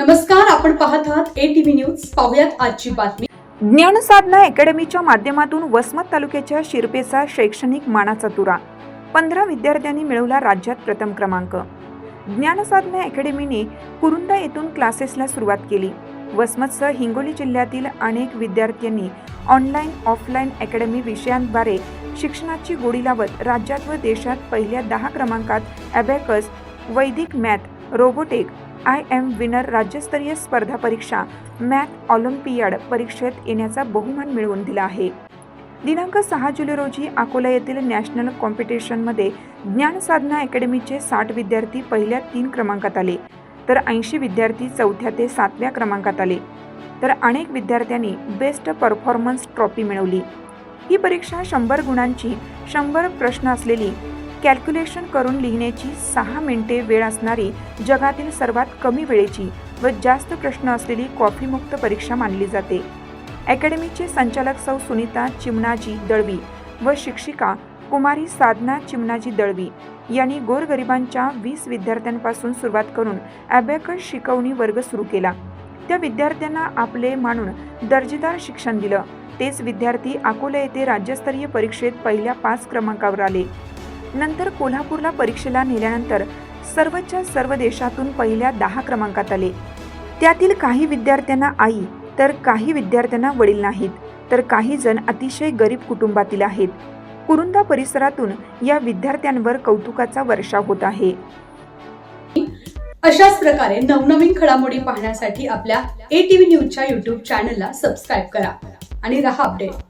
नमस्कार आपण पाहत आहात ए टीव्ही न्यूज पाहुयात आजची बातमी. ज्ञानसाधना अकॅडमीच्या माध्यमातून वसमत तालुक्याच्या शिरपेचा शैक्षणिक मानाचा तुरा. पंधरा विद्यार्थ्यांनी मिळवला राज्यात प्रथम क्रमांक. ज्ञानसाधना अकॅडमीने कुरुंदा येथून क्लासेसला सुरुवात केली. वसमतसह हिंगोली जिल्ह्यातील अनेक विद्यार्थ्यांनी ऑनलाईन ऑफलाईन अकॅडमी विषयांद्वारे शिक्षणाची गोडी लावत राज्यात व देशात पहिल्या दहा क्रमांकात abacus Vedic math robotic I M winner राज्यस्तरीय स्पर्धा परीक्षा मॅथ ऑलिम्पियाड परीक्षेत येण्याचा बहुमान मिळवून दिला आहे. दिनांक सहा जुलै रोजी अकोला येथील नॅशनल कॉम्पिटिशनमध्ये ज्ञानसाधना अकॅडमीचे साठ विद्यार्थी पहिल्या तीन क्रमांकात आले तर ऐंशी विद्यार्थी चौथ्या ते सातव्या क्रमांकात आले तर अनेक विद्यार्थ्यांनी बेस्ट परफॉर्मन्स ट्रॉफी मिळवली. ही परीक्षा शंभर गुणांची शंभर प्रश्न असलेली कॅल्क्युलेशन करून लिहिण्याची सहा मिनिटे वेळ असणारी जगातील सर्वात कमी वेळेची व जास्त प्रश्न असलेली कॉफीमुक्त परीक्षा मानली जाते. अकॅडमीचे संचालक सौ सुनीता चिमणाजी दळवी व शिक्षिका कुमारी साधना चिमणाजी दळवी यांनी गोरगरिबांच्या वीस विद्यार्थ्यांपासून सुरुवात करून ॲबॅकस शिकवणी वर्ग सुरू केला. त्या विद्यार्थ्यांना आपले मानून दर्जेदार शिक्षण दिलं. तेच विद्यार्थी अकोला येथे राज्यस्तरीय परीक्षेत पहिल्या पाच क्रमांकावर आले. नंतर कोल्हापूरला परीक्षेला नेल्यानंतर सर्वच्या सर्व देशातून पहिल्या दहा क्रमांकात आले. त्यातील काही विद्यार्थ्यांना आई तर काही विद्यार्थ्यांना वडील नाहीत तर काही जण अतिशय गरीब कुटुंबातील आहेत. कुरुंदा परिसरातून या विद्यार्थ्यांवर कौतुकाचा वर्षाव होत आहे. अशाच प्रकारे नवनवीन घडामोडी पाहण्यासाठी आपल्या ए टीव्ही न्यूजच्या युट्यूब चॅनलला सबस्क्राईब करा आणि रहा अपडेट